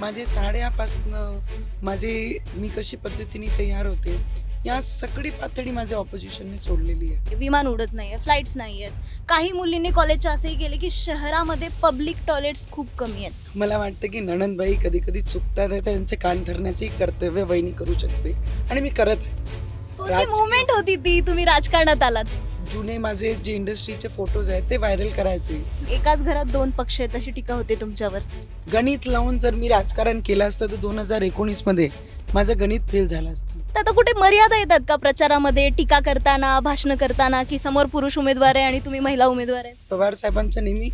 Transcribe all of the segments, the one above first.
माझे साड्यापासनं माझे मी कशी पद्धतीने तयार होते या सगळी पातळी माझ्या ऑपोजिशनने सोडलेली आहे. विमान उडत नाहीये फ्लाईट्स नाही आहेत काही मुलींनी कॉलेजच्या असंही केले की शहरामध्ये पब्लिक टॉयलेट्स खूप कमी आहेत. मला वाटतं की नणंदबाई कधी कधी चुकतात आहे, त्यांचे कान धरण्याचेही कर्तव्य वहिनी करू शकते. आणि मी करत आहे. कोणती राजकीय- मुवमेंट होती ती? तुम्ही राजकारणात आलात. जुने माझे जे इंडस्ट्रीचे फोटोज आहेत ते व्हायरल करायचे. एकाच घरात दोन पक्ष आहेत अशी टीका होते तुमच्यावर? गणित लावून जर मी राजकारण केलं असतं तर दोन हजार एकोणीसमध्ये माझं गणित फेल झालं असतं. तर आता कुठे मर्यादा येतात का प्रचारामध्ये? टीका करताना भाषण करताना की समोर पुरुष उमेदवार आहे आणि तुम्ही महिला उमेदवार आहे? पवार साहेबांचा नेहमी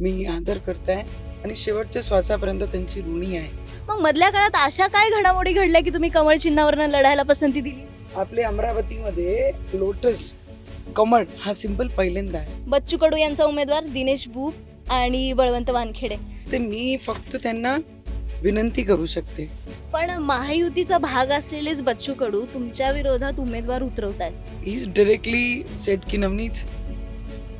मी आदर करत आहे आणि शेवटच्या श्वासापर्यंत त्यांची ऋणी आहे. मग मधल्या काळात अशा काय घडामोडी घडल्या की तुम्ही कमळ चिन्हावरनं लढायला पसंती दिली? आपले अमरावतीमध्ये लोटस कमळ हा सिंपल पहिल्यांदा आहे. बच्चू कडू यांचा उमेदवार दिनेश बुक आणि बळवंत वानखेडे. ते मी फक्त त्यांना विनंती करू शकते. पण महायुतीचा भाग असलेलेच बच्चू कडू तुमच्या विरोधात उमेदवार उतरवत आहेत ही डायरेक्टली सेट की नवनीत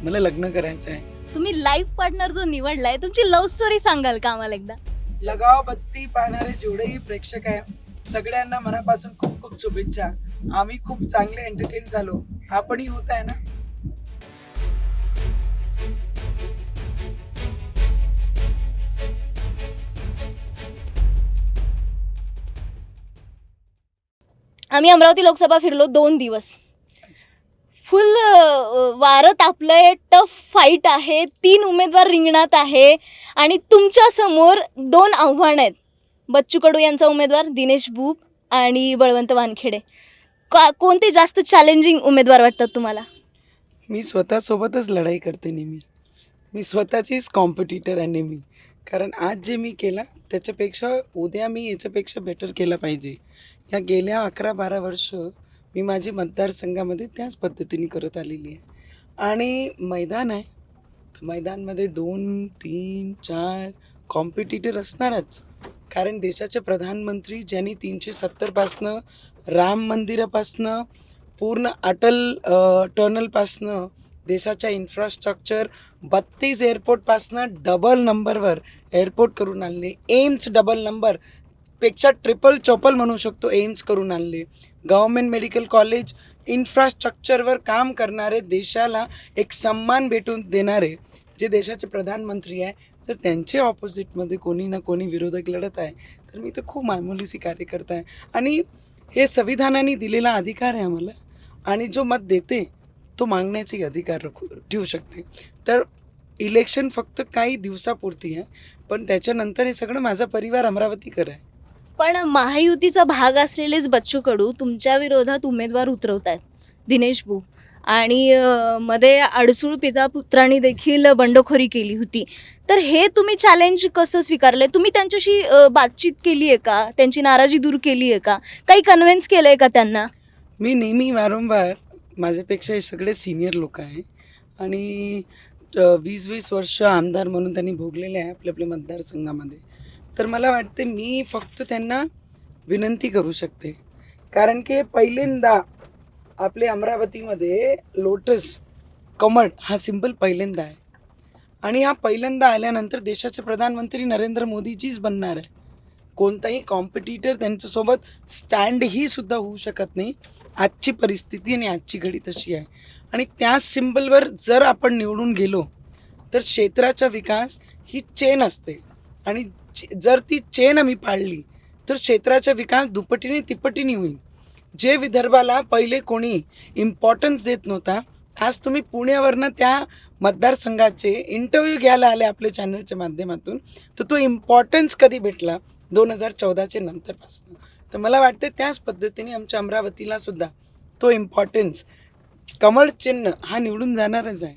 मला लग्न करायचं आहे. तुम्ही लाईफ पार्टनर जो निवडलाय तुमची लव्ह स्टोरी सांगाल का आम्हाला एकदा? लगाव बत्ती पाहणारे जेवढेही प्रेक्षक आहे सगळ्यांना मनापासून खूप खूप शुभेच्छा. आम्ही खूप चांगले एंटरटेन झालो. आपणही होत आहे ना? आम्ही अमरावती लोकसभा फिरलो दोन दिवस. फुल वारं तापलंय टफ फाईट आहे. तीन उमेदवार रिंगणात आहे. आणि तुमच्यासमोर दोन आव्हानं आहेत. बच्चू कडू यांचा उमेदवार दिनेश बूप आणि बळवंत वानखेडे. का कोणते जास्त चॅलेंजिंग उमेदवार वाटतात तुम्हाला? मी स्वतःसोबतच लढाई करते नेहमी. मी स्वतःचीच कॉम्पिटिटर आहे नेहमी. कारण आज जे मी केला त्याच्यापेक्षा उद्या मी याच्यापेक्षा बेटर केला पाहिजे. या गेल्या अकरा बारा वर्ष मी माझी मतदारसंघामध्ये त्याच पद्धतीने करत आलेली आहे. आणि मैदान आहे. तर मैदानमध्ये दोन तीन चार कॉम्पिटिटर असणारच. कारण देशाचे प्रधानमंत्री ज्यांनी तीनशे सत्तरपासनं राम मंदिरापासनं पूर्ण अटल टनलपासनं देशाच्या इन्फ्रास्ट्रक्चर बत्तीस एअरपोर्टपासनं डबल नंबरवर एअरपोर्ट करून आणले. एम्स डबल नंबरपेक्षा ट्रिपल चोपल म्हणू शकतो एम्स करून आणले. गव्हर्मेंट मेडिकल कॉलेज इन्फ्रास्ट्रक्चरवर काम करणारे देशाला एक सन्मान भेटून देणारे जे देशाचे प्रधानमंत्री आहे जर त्यांचे ऑपोजिटमध्ये कोणी ना कोणी विरोधक लढत आहे तर मी तर खूप मायमोलीसी कार्यकर्ता आहे. आणि हे संविधानाने दिलेला अधिकार आहे आम्हाला. आणि जो मत देते तो मागण्याचेही अधिकार रखू ठेवू शकते. तर इलेक्शन फक्त काही दिवसापुरती आहे पण त्याच्यानंतर हे सगळं माझा परिवार अमरावतीकर आहे. पण महायुतीचा भाग असलेलेच बच्चू कडू तुमच्या विरोधात उमेदवार उतरवत आहेत दिनेश बू आणि मध्ये अडसूळ पिता पुत्रांनी देखील बंडखोरी केली होती. तर हे तुम्ही चॅलेंज कसं स्वीकारलं तुम्ही त्यांच्याशी बातचीत केली आहे का? त्यांची नाराजी दूर केली आहे का? काही कन्व्हिन्स आहे का त्यांना? मी नेहमी वारंवार माझ्यापेक्षा हे सगळे सिनियर लोक आहे. आणि वीस वीस वर्ष आमदार म्हणून त्यांनी भोगलेले आहे आपल्या आपल्या मतदारसंघामध्ये. तर मला वाटते मी फक्त त्यांना विनंती करू शकते. कारण की पहिल्यांदा आपले अमरावतीमध्ये लोटस कमळ हा सिंपल पहिल्यांदा आहे. आणि हा पहिल्यांदा आल्यानंतर देशाचे प्रधानमंत्री नरेंद्र मोदीजीच बनणार आहे. कोणताही कॉम्पिटिटर त्यांच्यासोबत स्टँडही सुद्धा होऊ शकत नाही. आजची परिस्थिती आणि आजची घडी तशी आहे. आणि त्या सिम्बलवर जर आपण निवडून गेलो तर क्षेत्राचा विकास ही चेन असते. आणि जर ती चेन आम्ही पाळली तर क्षेत्राचा विकास दुपटीने तिपटीने होईल. जे विदर्भाला पहिले कोणी इम्पॉर्टन्स देत नव्हता आज तुम्ही पुण्यावरनं त्या मतदारसंघाचे इंटरव्ह्यू घ्यायला आले आपल्या चॅनलच्या माध्यमातून तर तो इम्पॉर्टन्स कधी भेटला? दोन हजार चौदाच्या नंतरपासून. तर मला वाटते त्याच पद्धतीने आमच्या अमरावतीला सुद्धा तो इम्पॉर्टन्स कमळ चिन्ह हा निवडून जाणारच आहे.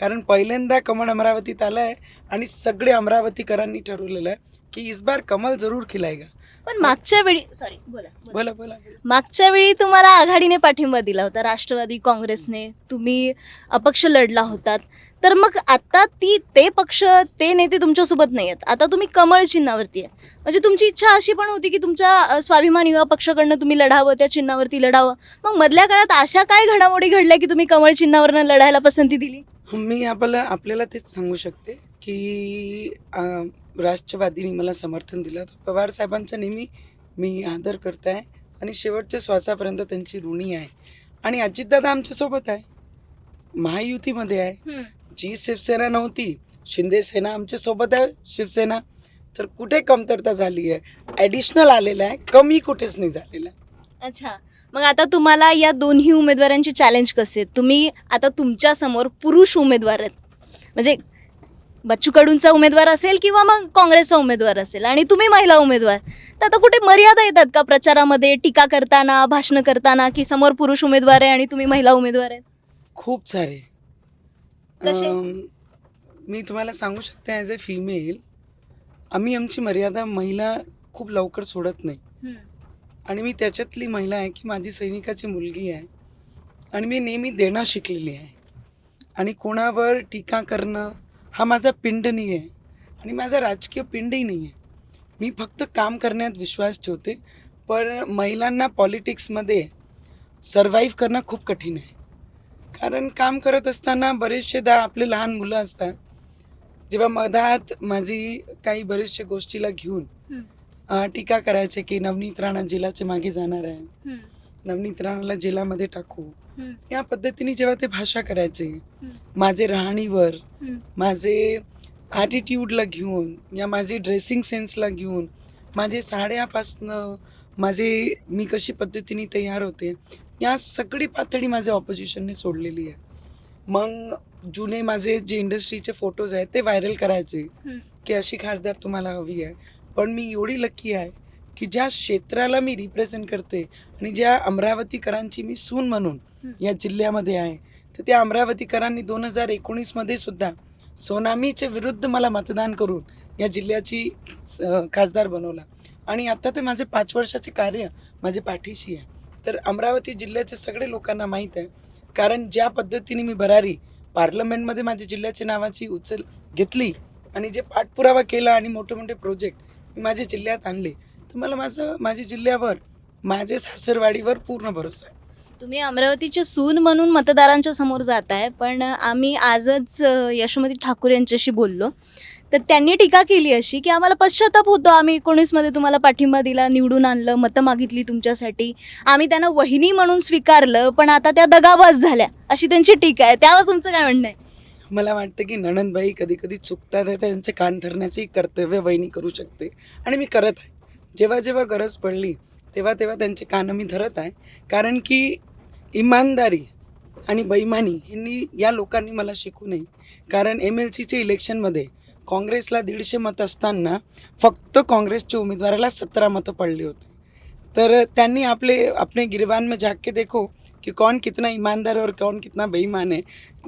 कारण पहिल्यांदा कमळ अमरावतीत आलं आहे आणि सगळे अमरावतीकरांनी ठरवलेलं आहे की इस बार कमल जरूर खिलायगा. पण मागच्या वेळी सॉरी बोला बोला. बोला मागच्या वेळी तुम्हाला आघाडीने पाठिंबा दिला होता राष्ट्रवादी काँग्रेसने. तुम्ही अपक्ष लढला होतात तर मग आता ती ते पक्ष ते नेते तुमच्यासोबत नाही आहेत. आता तुम्ही कमळ चिन्हावरती आहे म्हणजे तुमची इच्छा अशी पण होती की तुमच्या स्वाभिमान युवा पक्षाकडनं तुम्ही लढावं त्या चिन्हावरती लढावं. मग मधल्या काळात अशा काय घडामोडी घडल्या की तुम्ही कमळ चिन्हावरनं लढायला पसंती दिली? मी आपल्याला आपल्याला तेच सांगू शकते की राष्ट्रवादीने मला समर्थन दिलं तर पवार साहेबांचा नेहमी मी आदर करत आहे आणि शेवटच्या श्वासापर्यंत त्यांची ऋणी आहे. आणि अजितदादा आमच्यासोबत आहे. महायुतीमध्ये आहे. जी शिवसेना नव्हती शिंदे सेना आमच्यासोबत आहे शिवसेना. तर कुठे कमतरता झाली आहे? ॲडिशनल आलेलं आहे कमी कुठेच नाही झालेलं. आहे अच्छा. मग आता तुम्हाला या दोन्ही उमेदवारांचे चॅलेंज कसे तुम्ही आता तुमच्यासमोर पुरुष उमेदवार आहेत. म्हणजे बच्चू कडूंचा उमेदवार असेल किंवा मग काँग्रेसचा उमेदवार असेल आणि तुम्ही महिला उमेदवार तर आता कुठे मर्यादा येतात का प्रचारामध्ये? टीका करताना भाषणं करताना की समोर पुरुष उमेदवार आहे आणि तुम्ही महिला उमेदवार आहेत खूप सारे. कसे? मी तुम्हाला सांगू शकते ॲज अ फिमेल आम्ही आमची मर्यादा महिला खूप लवकर सोडत नाही. आणि मी त्याच्यातली महिला आहे की माझी सैनिकाची मुलगी आहे आणि मी नेहमी देणं शिकलेली आहे. आणि कोणावर टीका करणं हा माझा पिंड नाही आहे आणि माझा राजकीय पिंडही नाही आहे. मी फक्त काम करण्यात विश्वास ठेवते पण महिलांना पॉलिटिक्समध्ये सर्वाईव्ह करणं खूप कठीण आहे. कारण काम करत असताना बरेचसेदा आपले लहान मुलं असतात. जेव्हा मधात माझी काही बरेचशा गोष्टीला घेऊन टीका करायचे की नवनीत राणा जेलाच्या मागे जाणार आहे. नवनीत राणाला जेलामध्ये टाकू या पद्धतीने जेव्हा ते भाषा करायचे. माझे राहणीवर. माझे ॲटिट्यूडला घेऊन या माझे ड्रेसिंग सेन्सला घेऊन माझे साड्यापासनं माझे मी कशी पद्धतीने तयार होते या सगळी पातळी माझ्या ऑपोजिशनने सोडलेली आहे मग जुने माझे जे इंडस्ट्रीचे फोटोज आहेत ते व्हायरल करायचे. की अशी खासदार तुम्हाला हवी आहे पण मी एवढी लक्की आहे की ज्या क्षेत्राला मी रिप्रेझेंट करते आणि ज्या अमरावतीकरांची मी सून म्हणून. या जिल्ह्यामध्ये आहे तर त्या अमरावतीकरांनी दोन हजार एकोणीसमध्ये सुद्धा सोनामीच्या विरुद्ध मला मतदान करून या जिल्ह्याची खासदार बनवला आणि आता ते माझे पाच वर्षाचे कार्य माझे पाठीशी आहे तर अमरावती जिल्ह्याचे सगळे लोकांना माहीत आहे कारण ज्या पद्धतीने मी भरारी पार्लमेंटमध्ये माझ्या जिल्ह्याच्या नावाची उचल घेतली आणि जे पाठपुरावा केला आणि मोठे मोठे प्रोजेक्ट मी माझ्या जिल्ह्यात आणले तर मला माझं माझ्या जिल्ह्यावर माझ्या सासरवाडीवर पूर्ण भरोसा आहे. तुम्ही अमरावतीचे सून म्हणून मतदारांच्या समोर जात आहे पण आम्ही आजच यशोमती ठाकूर यांच्याशी बोललो. तर त्यांनी टीका केली अशी की आम्हाला पश्चाताप होतो. आम्ही एकोणीसमध्ये तुम्हाला पाठिंबा दिला निवडून आणलं मतं मागितली तुमच्यासाठी. आम्ही त्यांना वहिनी म्हणून स्वीकारलं पण आता त्या दगाबाज झाल्या अशी त्यांची टीका आहे. त्यावर तुमचं काय म्हणणं आहे? मला वाटतं की नणंदबाई कधी कधी चुकतात त्यांचे कान धरण्याचंही कर्तव्य वहिनी करू शकते. आणि मी करत आहे. जेव्हा जेव्हा गरज पडली तेव्हा तेव्हा त्यांचे कानं मी धरत आहे. कारण की इमानदारी आणि बैमानी ह्यांनी या लोकांनी मला शिकू नये. कारण एम एल सीच्या इलेक्शनमध्ये काँग्रेसला दीडशे मतं असताना फक्त काँग्रेसच्या उमेदवाराला सतरा मतं पडली होती. तर त्यांनी आपले आपले गिरबान में झाक के देखो की कौन कितना इमानदार और कौन कितना बेईमान आहे.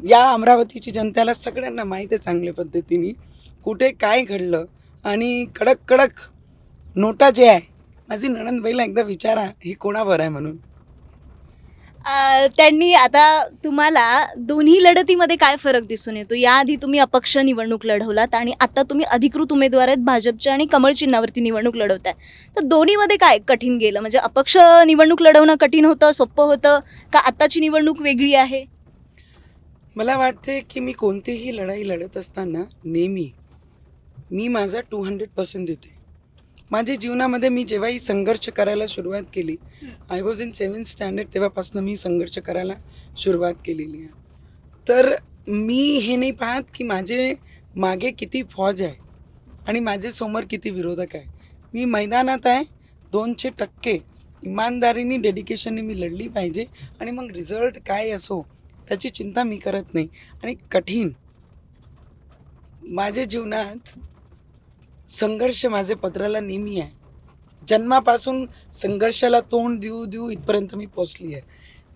या अमरावतीची जनतेला सगळ्यांना माहीत आहे चांगल्या पद्धतीने. कुठे काय घडलं आणि कडक कडक नोटा जे आहे माझी नणंदबाईला एकदा विचारा हे कोणावर आहे म्हणून. अ, त्यांनी आता तुम्हाला दोन्ही लढतीमध्ये काय फरक दिसून येतो? याआधी तुम्ही अपक्ष निवडणूक लढवलात आणि आता तुम्ही अधिकृत उमेदवार आहेत भाजपच्या आणि कमळ चिन्हावरती निवडणूक लढवताय. तर दोन्हीमध्ये काय कठीण गेलं? म्हणजे अपक्ष निवडणूक लढवणं कठीण होतं सोपं होतं का आत्ताची निवडणूक वेगळी आहे? मला वाटते की मी कोणतीही लढाई लढत असताना नेहमी मी माझा टू हंड्रेड पर्सेंट देते. माझ्या जीवनामध्ये मी जेव्हाही संघर्ष करायला सुरुवात केली I was in seven standard तेव्हापासून मी संघर्ष करायला सुरुवात केलेली आहे. तर मी हे नाही पाहत की माझे मागे किती फौज आहे आणि माझे समोर किती विरोधक आहे. मी मैदानात आहे दोनशे टक्के इमानदारीने डेडिकेशनने मी लढली पाहिजे आणि मग रिझल्ट काय असो त्याची चिंता मी करत नाही. आणि कठीण माझ्या जीवनात संघर्ष माझे पत्राला नेहमी आहे. जन्मापासून संघर्षाला तोंड देऊ देऊ इथपर्यंत मी पोचली आहे.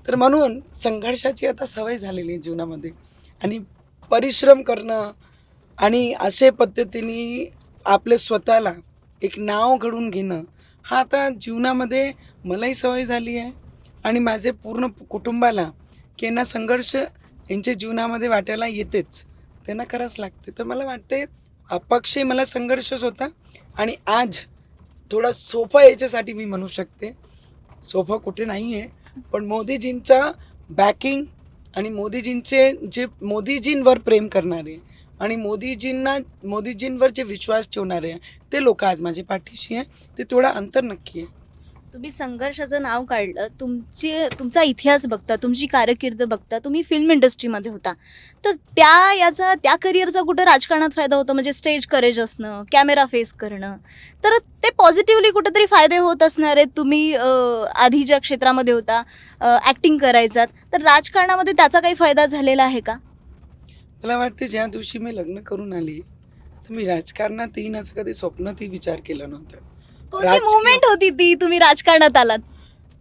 तर म्हणून संघर्षाची आता सवय झालेली आहे जीवनामध्ये. आणि परिश्रम करणं आणि असे पद्धतीने आपले स्वतःला एक नाव घडवून घेणं हा आता जीवनामध्ये मलाही सवय झाली आहे. आणि माझे पूर्ण कुटुंबाला की यांना संघर्ष यांच्या जीवनामध्ये वाटायला येतेच. त्यांना करावंच लागते. तर मला वाटते अपक्षय मला संघर्षच होता. आणि आज थोडा सोफा याच्यासाठी मी म्हणू शकते. सोफा कुठे नाही आहे पण मोदीजींचा बॅकिंग आणि मोदीजींचे जे मोदीजींवर प्रेम करणारे आणि मोदीजींना मोदीजींवर जे विश्वास ठेवणारे आहे ते लोक आज माझ्या पाठीशी आहे. ते थोडा अंतर नक्की आहे. तुम्ही संघर्षाचं नाव काढलं तुमची तुमचा इतिहास बघता तुमची कारकीर्द बघता तुम्ही फिल्म इंडस्ट्रीमध्ये होता. तर त्या याचा त्या करिअरचा कुठं राजकारणात फायदा होतो? म्हणजे स्टेज करेज असणं कॅमेरा फेस करणं. तर ते पॉझिटिव्हली कुठेतरी फायदे होत असणार आहेत. तुम्ही आधी ज्या क्षेत्रामध्ये होता ॲक्टिंग करायचात तर राजकारणामध्ये त्याचा काही फायदा झालेला आहे का? मला वाटते ज्या दिवशी मी लग्न करून आली तर मी राजकारणात येईन असं कधी स्वप्नातही विचार केला नव्हता. कोणती राजकीय- मुवमेंट होती ती तुम्ही राजकारणात आलात?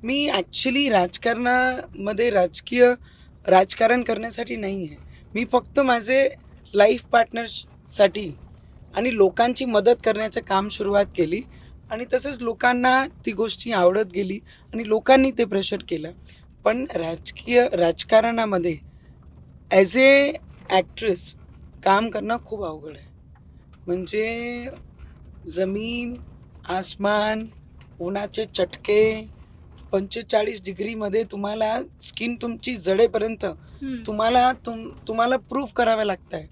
मी ॲक्च्युली राजकारणामध्ये राजकीय राजकारण करण्यासाठी नाही आहे. मी फक्त माझे लाईफ पार्टनरसाठी आणि लोकांची मदत करण्याचं काम सुरुवात केली आणि तसंच लोकांना ती गोष्टी आवडत गेली आणि लोकांनी ते प्रेशर केलं. पण राजकीय राजकारणामध्ये ॲज ए ॲक्ट्रेस काम करणं खूप अवघड आहे. म्हणजे जमीन आसमान उन्हाचे चटके पंचेचाळीस डिग्रीमध्ये तुम्हाला स्किन तुमची जडेपर्यंत तुम्हाला तुम तुम्हाला प्रूफ करावं लागतं आहे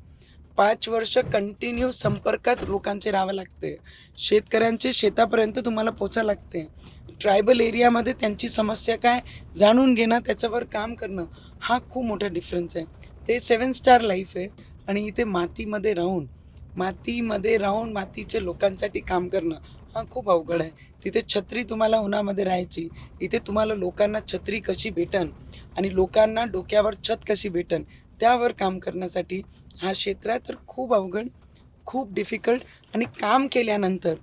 पाच वर्ष कंटिन्यू संपर्कात लोकांचे राहावं लागते. शेतकऱ्यांचे शेतापर्यंत तुम्हाला पोचावं लागते. ट्रायबल एरियामध्ये त्यांची समस्या काय जाणून घेणं त्याच्यावर काम करणं हा खूप मोठा डिफरन्स आहे. ते सेवन स्टार लाईफ आहे आणि इथे मातीमध्ये राहून मातीमध्ये राहून मातीचे लोकांसाठी काम करणं हा खूप अवघड आहे. तिथे छत्री तुम्हाला उन्हामध्ये राहायची. इथे तुम्हाला लोकांना छत्री कशी भेटन आणि लोकांना डोक्यावर छत कशी भेटन त्यावर काम करण्यासाठी हा क्षेत्र आहे. तर खूप अवघड खूप डिफिकल्ट आणि काम केल्यानंतर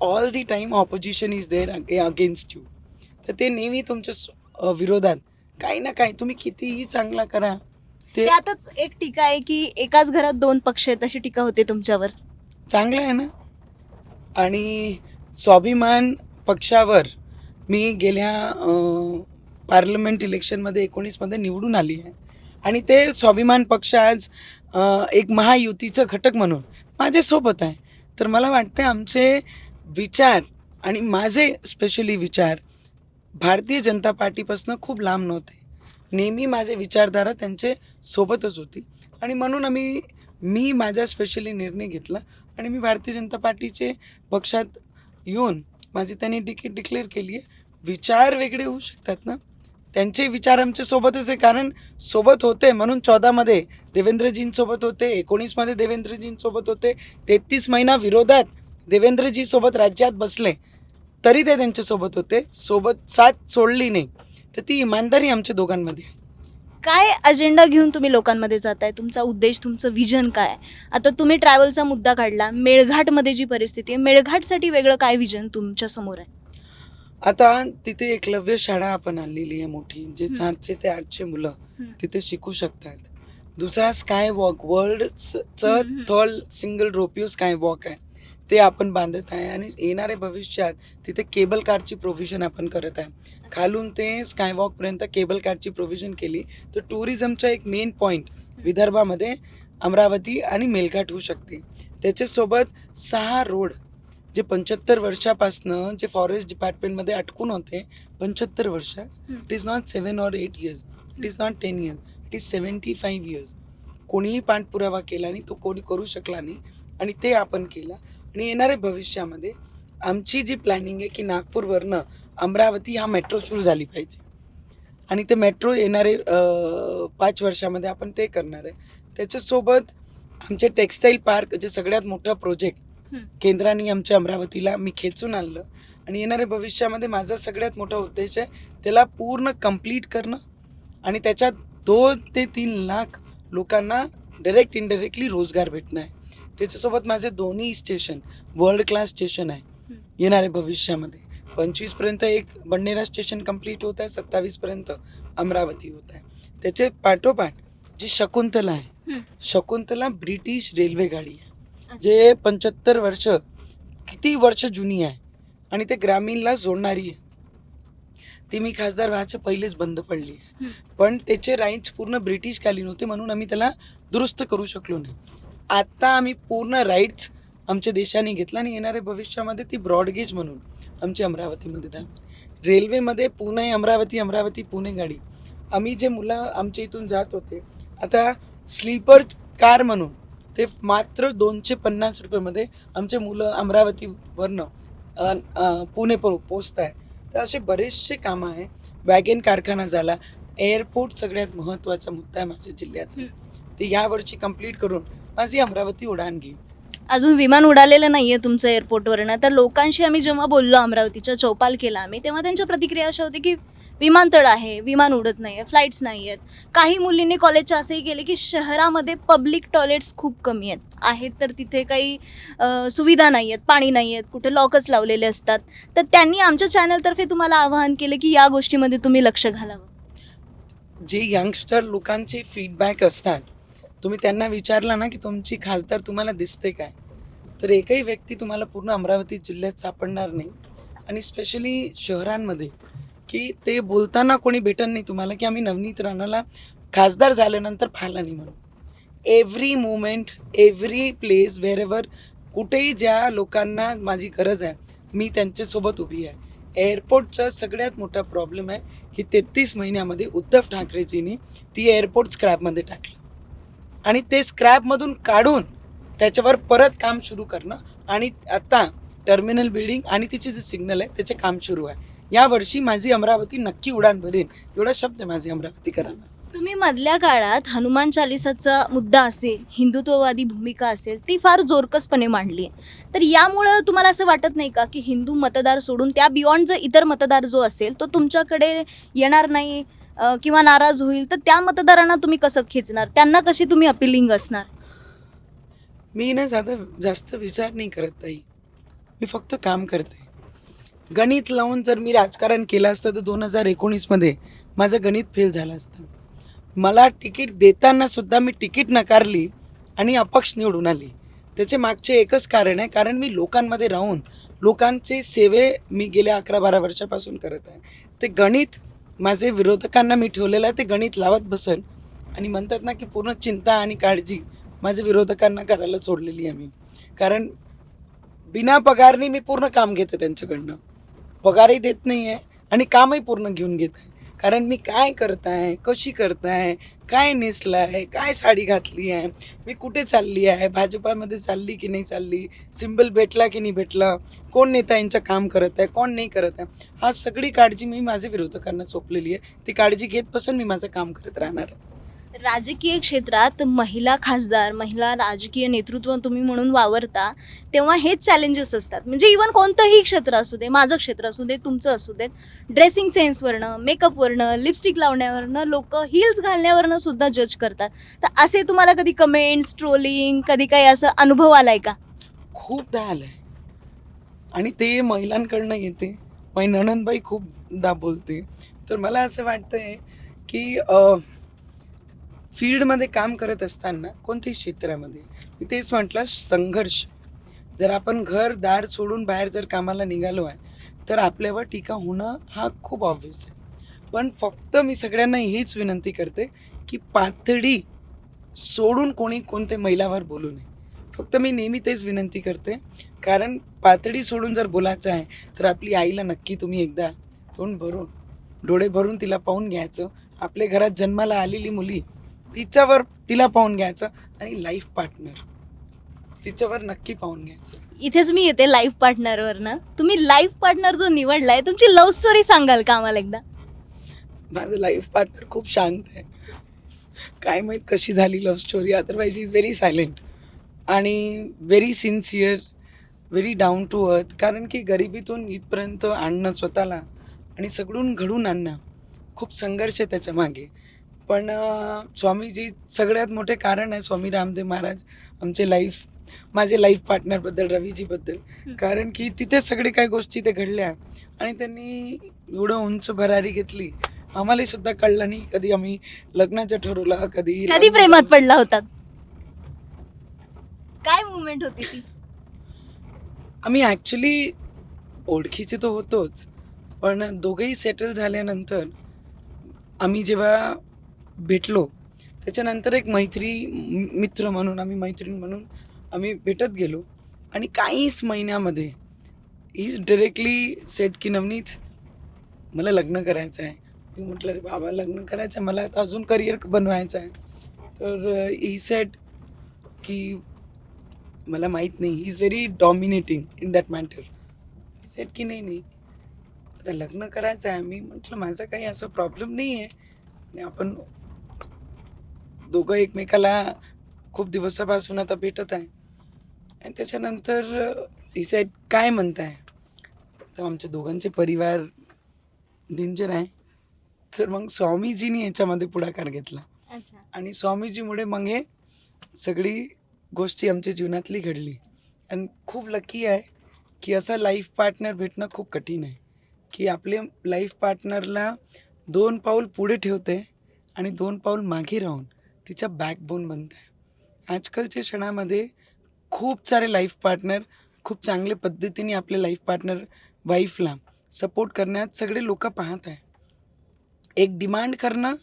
all the time opposition is there against you तर ते नेहमी तुमच्या विरोधात. काही ना काही तुम्ही कितीही चांगला करा. ते त्यातच एक टीका आहे की एकाच घरात दोन पक्ष आहेत अशी टीका होते तुमच्यावर. चांगलं आहे ना? आणि स्वाभिमान पक्षावर मी गेल्या पार्लमेंट इलेक्शनमध्ये एकोणीसमध्ये निवडून आली आहे. आणि ते स्वाभिमान पक्ष आज एक महायुतीचं घटक म्हणून माझ्यासोबत आहे. तर मला वाटतं आमचे विचार आणि माझे स्पेशली विचार भारतीय जनता पार्टीपासून खूप लांब नव्हते. नेहमी माझे विचारधारा त्यांचे सोबतच होती. आणि म्हणून आम्ही मी माझा स्पेशली निर्णय घेतला. आणि मी भारतीय जनता पार्टीचे पक्षात येऊन माझी त्यांनी तिकीट डिक्लेअर केली आहे विचार वेगळे होऊ शकतात ना? त्यांचे विचार आमच्या सोबतच आहे कारण सोबत होते म्हणून चौदामध्ये देवेंद्रजींसोबत होते एकोणीसमध्ये देवेंद्रजींसोबत होते तेहतीस महिना विरोधात देवेंद्रजीसोबत राज्यात बसले तरी ते त्यांच्यासोबत होते. सोबत साथ सोडली नाही. तर ती इमानदारी आमच्या दोघांमध्ये आहे. काय अजेंडा घेऊन तुम्ही लोकांमध्ये जाताय तुमचा उद्देश तुमचं विजन काय आहे? आता तुम्ही ट्रॅव्हलचा मुद्दा काढला मेळघाटमध्ये जी परिस्थिती आहे मेळघाटसाठी वेगळं काय विजन तुमच्यासमोर आहे आता तिथे एकलव्य शाळा आपण आणलेली आहे मोठी जे. सातशे ते आठशे मुलं. तिथे शिकू शकतात दुसरा स्काय वॉक वर्ल्डचं हं. थर्ड सिंगल रोपिओ स्काय वॉक आहे ते आपण बांधत आहे आणि येणाऱ्या भविष्यात तिथे केबल कारची प्रोव्हिजन आपण करत आहे. खालून ते स्काय वॉकपर्यंत केबल कारची प्रोव्हिजन केली तर टुरिझमचा एक मेन पॉईंट विदर्भामध्ये अमरावती आणि मेलघाट होऊ शकते. त्याच्यासोबत सहा रोड जे पंच्याहत्तर वर्षापासनं जे फॉरेस्ट डिपार्टमेंटमध्ये अटकून होते पंच्याहत्तर वर्ष. It is not seven or eight years it is not ten years it is seventy five years कोणीही पाठपुरावा केला नाही तो कोणी करू शकला नाही. आणि ते आपण केलं. आणि येणाऱ्या भविष्यामध्ये. आमची जी प्लॅनिंग आहे की नागपूरवरनं अमरावती हा मेट्रो सुरू झाली पाहिजे. आणि ते मेट्रो येणारे पाच वर्षामध्ये आपण ते करणार आहे. त्याच्यासोबत आमचे टेक्स्टाईल पार्क जे सगळ्यात मोठा प्रोजेक्ट. केंद्राने आमच्या अमरावतीला मी खेचून आणलं. आणि येणाऱ्या भविष्यामध्ये माझा सगळ्यात मोठा उद्देश आहे त्याला पूर्ण कंप्लीट करणं. आणि त्याच्यात दोन ते तीन लाख लोकांना डायरेक्ट इनडायरेक्टली रोजगार भेटणं आहे. त्याच्यासोबत माझे दोन्ही स्टेशन वर्ल्ड क्लास स्टेशन आहे. येणाऱ्या भविष्यामध्ये. पंचवीसपर्यंत एक बंडेरा स्टेशन कंप्लीट होत आहे सत्तावीसपर्यंत अमरावती होत आहे. त्याचे पाठोपाठ जी शकुंतला आहे. शकुंतला ब्रिटिश रेल्वे गाडी आहे. जे पंच्याहत्तर वर्ष किती वर्ष जुनी आहे आणि ते ग्रामीणला जोडणारी आहे. ती मी खासदार व्हायच्या पहिलेच बंद पडली आहे. पण त्याचे राईट्स पूर्ण ब्रिटिश कालीन होते म्हणून आम्ही त्याला दुरुस्त करू शकलो नाही. आता आम्ही पूर्ण राईट्स आमच्या देशाने घेतला आणि येणाऱ्या भविष्यामध्ये ती ब्रॉडगेज म्हणून आमच्या अमरावतीमध्ये द्यावी रेल्वेमध्ये पुणे अमरावती अमरावती पुणे गाडी. आम्ही जे मुलं आमच्या इथून जात होते आता स्लीपर कार म्हणून ते मात्र दोनशे पन्नास रुपयेमध्ये आमचे मुलं अमरावतीवरनं पुणे पो पोचत आहे तर असे बरेचसे कामं आहे. वॅगन कारखाना झाला एअरपोर्ट सगळ्यात महत्त्वाचा मुद्दा आहे माझ्या जिल्ह्याचा. ते यावर्षी कंप्लीट करून माझी अमरावती उडान घेईन. अजून विमान उडालेलं नाहीये तुमचं एअरपोर्टवरनं तर लोकांशी आम्ही जेव्हा बोललो अमरावतीच्या चौपाल केला आम्ही तेव्हा त्यांच्या प्रतिक्रिया अशा होत्या की विमानतळ आहे विमान उडत नाही आहे फ्लाईट्स नाही आहेत काही मुलींनी कॉलेजच्या असंही केले की शहरामध्ये पब्लिक टॉयलेट्स खूप कमी आहेत. आहेत तर तिथे काही अ, सुविधा नाही आहेत पाणी नाही आहेत कुठे लॉकच लावलेले असतात. तर त्यांनी आमच्या चॅनलतर्फे तुम्हाला आवाहन केलं की या गोष्टीमध्ये तुम्ही लक्ष घालावं. जे यंगस्टर लोकांचे फीडबॅक असतात तुम्ही त्यांना विचारला ना की तुमची खासदार तुम्हाला दिसते काय? तर एकही व्यक्ती तुम्हाला पूर्ण अमरावती जिल्ह्यात सापडणार नाही. आणि स्पेशली शहरांमध्ये की ते बोलताना कोणी भेटत नाही तुम्हाला की आम्ही नवनीत राणाला खासदार झाल्यानंतर पाहिला नाही म्हणून. Every moment every place wherever कुठेही ज्या लोकांना माझी गरज आहे मी त्यांच्यासोबत उभी आहे. एअरपोर्टचा सगळ्यात मोठा प्रॉब्लेम आहे की तेहतीस महिन्यामध्ये उद्धव ठाकरेजींनी ती एअरपोर्ट स्क्रॅपमध्ये टाकलं. आणि ते स्क्रॅपमधून काढून त्याच्यावर परत काम सुरू करणं आणि आता टर्मिनल बिल्डिंग आणि तिचे जे सिग्नल आहे त्याचे काम सुरू आहे. यावर्षी माझी अमरावती नक्की उडान भरेन. एवढा शब्द आहे माझी अमरावतीकरांना. तुम्ही मधल्या काळात हनुमान चालिसाचा मुद्दा असेल हिंदुत्ववादी भूमिका असेल ती फार जोरकसपणे मांडली. आहे तर यामुळं तुम्हाला असं वाटत नाही का की हिंदू मतदार सोडून त्या बियॉन्ड जर इतर मतदार जो असेल तो तुमच्याकडे येणार नाही? किंवा नाराज होईल तर त्या मतदारांना तुम्ही कसं खेचणार? त्यांना कशी तुम्ही अपिलिंग असणार? मी ना साधा जास्त विचार नाही करत ताई. मी फक्त काम करते. गणित लावून जर मी राजकारण केलं असतं तर दोन हजार एकोणीसमध्ये माझं गणित फेल झालं असतं. मला तिकीट देताना सुद्धा मी तिकीट नकारली आणि अपक्ष निवडून आली. त्याचे मागचे एकच कारण आहे कारण मी लोकांमध्ये राहून लोकांचे सेवे मी गेल्या अकरा बारा वर्षापासून करत आहे. ते गणित माझे विरोधकांना मी ठेवलेलं आहे ते गणित लावत बसेल. आणि म्हणतात ना की पूर्ण चिंता आणि काळजी माझ्या विरोधकांना करायला सोडलेली आहे मी. कारण बिना पगारनी मी पूर्ण काम घेते त्यांच्याकडनं. पगारही देत नाही आहे आणि कामही पूर्ण घेऊन घेत. आहे कारण मी काय करताय? कशी करताय? काय नेसलं आहे काय साडी घातली आहे? मी कुठे चालली आहे? भाजपामध्ये चालली की नाही चालली? सिम्बल भेटला की नाही भेटला? कोण नेता यांचं काम करत आहे? कोण नाही करत आहे? हा सगळी काळजी मी माझ्या विरोधकांना सोपलेली आहे. ती काळजी घेत बसून मी माझं काम करत राहणार आहे. राजकीय क्षेत्रात महिला खासदार महिला राजकीय नेतृत्व तुम्ही म्हणून वावरता तेव्हा हेच चॅलेंजेस असतात. म्हणजे इवन कोणतंही क्षेत्र असू दे माझं क्षेत्र असू दे तुमचं असू देत ड्रेसिंग सेन्सवरनं मेकअपवरनं लिपस्टिक लावण्यावरनं लोक हिल्स घालण्यावरनं सुद्धा जज करतात. तर असे तुम्हाला कधी कमेंट्स ट्रोलिंग कधी काही असं अनुभव आलाय का? खूपदा आलं आहे आणि ते महिलांकडनं येते. माझी नणंदबाई खूपदा बोलते. तर मला असं वाटतंय की फील्डमध्ये काम करत असताना कोणत्याही क्षेत्रामध्ये मी तेच म्हटलं संघर्ष. जर आपण घर दार सोडून बाहेर जर कामाला निघालो आहे तर आपल्यावर टीका होणं हा खूप ऑब्विस आहे. पण फक्त मी सगळ्यांना हीच विनंती करते की पातळी सोडून कोणी कोणत्या महिलावर बोलू नये. फक्त मी नेहमी तेच विनंती करते कारण पातळी सोडून जर बोलायचं आहे तर आपली आईला नक्की तुम्ही एकदा तोंड भरून डोळे भरून तिला पाहून घ्यायचं. आपल्या घरात जन्माला आलेली मुली तिच्यावर तिला पाहून घ्यायचं आणि लाईफ पार्टनर तिच्यावर नक्की पाहून घ्यायचं. इथेच मी येते लाईफ पार्टनरवरनं तुम्ही लाईफ पार्टनर जो निवडलाय तुमची लव्ह स्टोरी सांगाल का आम्हाला एकदा? माझं लाईफ पार्टनर खूप शांत आहे. काय माहीत कशी झाली love story otherwise is very silent आणि very sincere very down to earth कारण की गरिबीतून इथपर्यंत आणणं स्वतःला आणि सगळून घडून आणणं खूप संघर्ष आहे त्याच्यामागे. पण स्वामीजी सगळ्यात मोठे कारण आहे स्वामी रामदेव महाराज आमचे लाईफ माझे लाईफ पार्टनरबद्दल रवीजीबद्दल. कारण की तिथे सगळे काही गोष्टी ते घडल्या आणि त्यांनी एवढं उंच भरारी घेतली. आम्हाला सुद्धा कळलं नाही कधी आम्ही लग्नाचं ठरवलं कधी कधी प्रेमात पडला होतात काय मुवमेंट होती ती? आम्ही ॲक्च्युली ओळखीचे तर होतोच पण दोघंही सेटल झाल्यानंतर आम्ही जेव्हा भेटलो. त्याच्यानंतर एक मैत्री मित्र म्हणून आम्ही मैत्रीण म्हणून आम्ही भेटत गेलो. आणि काहीच महिन्यामध्ये ही डिरेक्टली सेट की नवनीत मला लग्न करायचं आहे मी म्हटलं रे बाबा लग्न करायचं आहे मला आता अजून करिअर बनवायचं आहे तर ही सेट की मला माहीत नाही he is very dominating in that matter set की नाही नाही आता लग्न करायचं आहे मी म्हटलं माझा काही असा प्रॉब्लेम नाही आहे आणि आपण दोघं एकमेकाला खूप दिवसापासून आता भेटत आहे. आणि त्याच्यानंतर ही साईड काय म्हणताय? तर आमच्या दोघांचे परिवार डेंजर आहे. तर मग स्वामीजीनी याच्यामध्ये पुढाकार घेतला. आणि स्वामीजीमुळे मग हे सगळी गोष्टी आमच्या जीवनातली घडली. आणि खूप लकी आहे की असं लाईफ पार्टनर भेटणं खूप कठीण आहे. की आपले लाईफ पार्टनरला दोन पाऊल पुढे ठेवते आणि दोन पाऊल मागे राहून. तिच्या बॅकबोन बनत आहे. आजकालच्या क्षणामध्ये खूप सारे लाईफ पार्टनर खूप चांगल्या पद्धतीने आपले लाईफ पार्टनर वाईफला सपोर्ट करण्यात सगळे लोक पाहत आहे. एक डिमांड करणं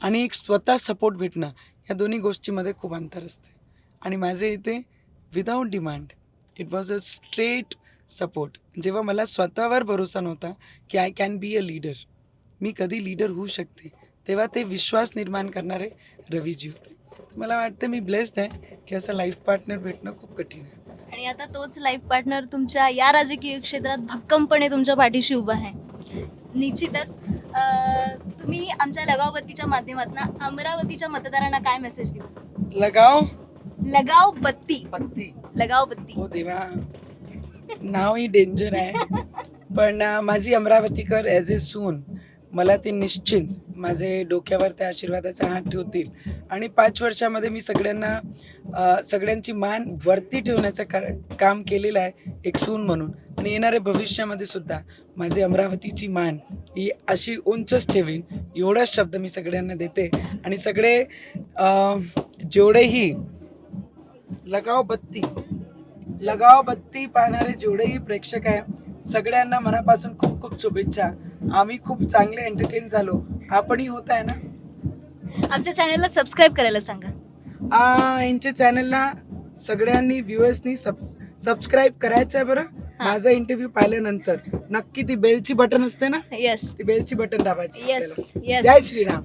आणि एक स्वतः सपोर्ट भेटणं या दोन्ही गोष्टीमध्ये खूप अंतर असते. आणि माझे इथे without demand it was a straight support जेव्हा मला स्वतःवर भरोसा नव्हता की I can be a leader मी कधी लीडर होऊ शकते. तेव्हा ते विश्वास निर्माण करणारे रवीजी होते मला वाटतं मी ब्लेस्ड आहे की असं लाईफ पार्टनर भेटणं खूप कठीण आहे. आणि आता तोच लाईफ पार्टनर तुमच्या या राजकीय क्षेत्रात भक्कमपणे तुमच्या पाठीशी उभा आहे. निश्चितच तुम्ही आमच्या लगावबत्तीच्या माध्यमातून अमरावतीच्या मतदारांना काय मेसेज दिला? लगाव? लगाव बत्ती. पत्ती लगाव बत्ती हो देवा. नावही डेंजर आहे. पण माझी अमरावतीकर ॲज ए सून मला ते निश्चिंत माझे डोक्यावर त्या आशीर्वादाचा हात ठेवतील. आणि पाच वर्षामध्ये मी सगळ्यांना सगळ्यांची मान वरती ठेवण्याचं का काम केलेलं आहे एक सून म्हणून. आणि येणाऱ्या भविष्यामध्ये सुद्धा माझी अमरावतीची मान ही अशी उंचच ठेवीन एवढाच शब्द मी सगळ्यांना देते. आणि सगळे जेवढेही लगाव बत्ती लगाव बत्ती पाहणारे जेवढेही प्रेक्षक आहे सगळ्यांना मनापासून खूप खूप शुभेच्छा. आम्ही खूप चांगले एंटरटेन झालो. आपणही होत आहे ना? आमच्या चॅनलला सबस्क्राईब करायला सांगा. यांच्या चॅनलला सगळ्यांनी व्ह्युअर्सनी सब सबस्क्राईब करायचं आहे बरं. माझा इंटरव्ह्यू पाहिल्यानंतर नक्की ती बेलची बटन असते ना? येस ती बेलची बटन दाबायची येस आपल्याला. येस जय श्रीराम.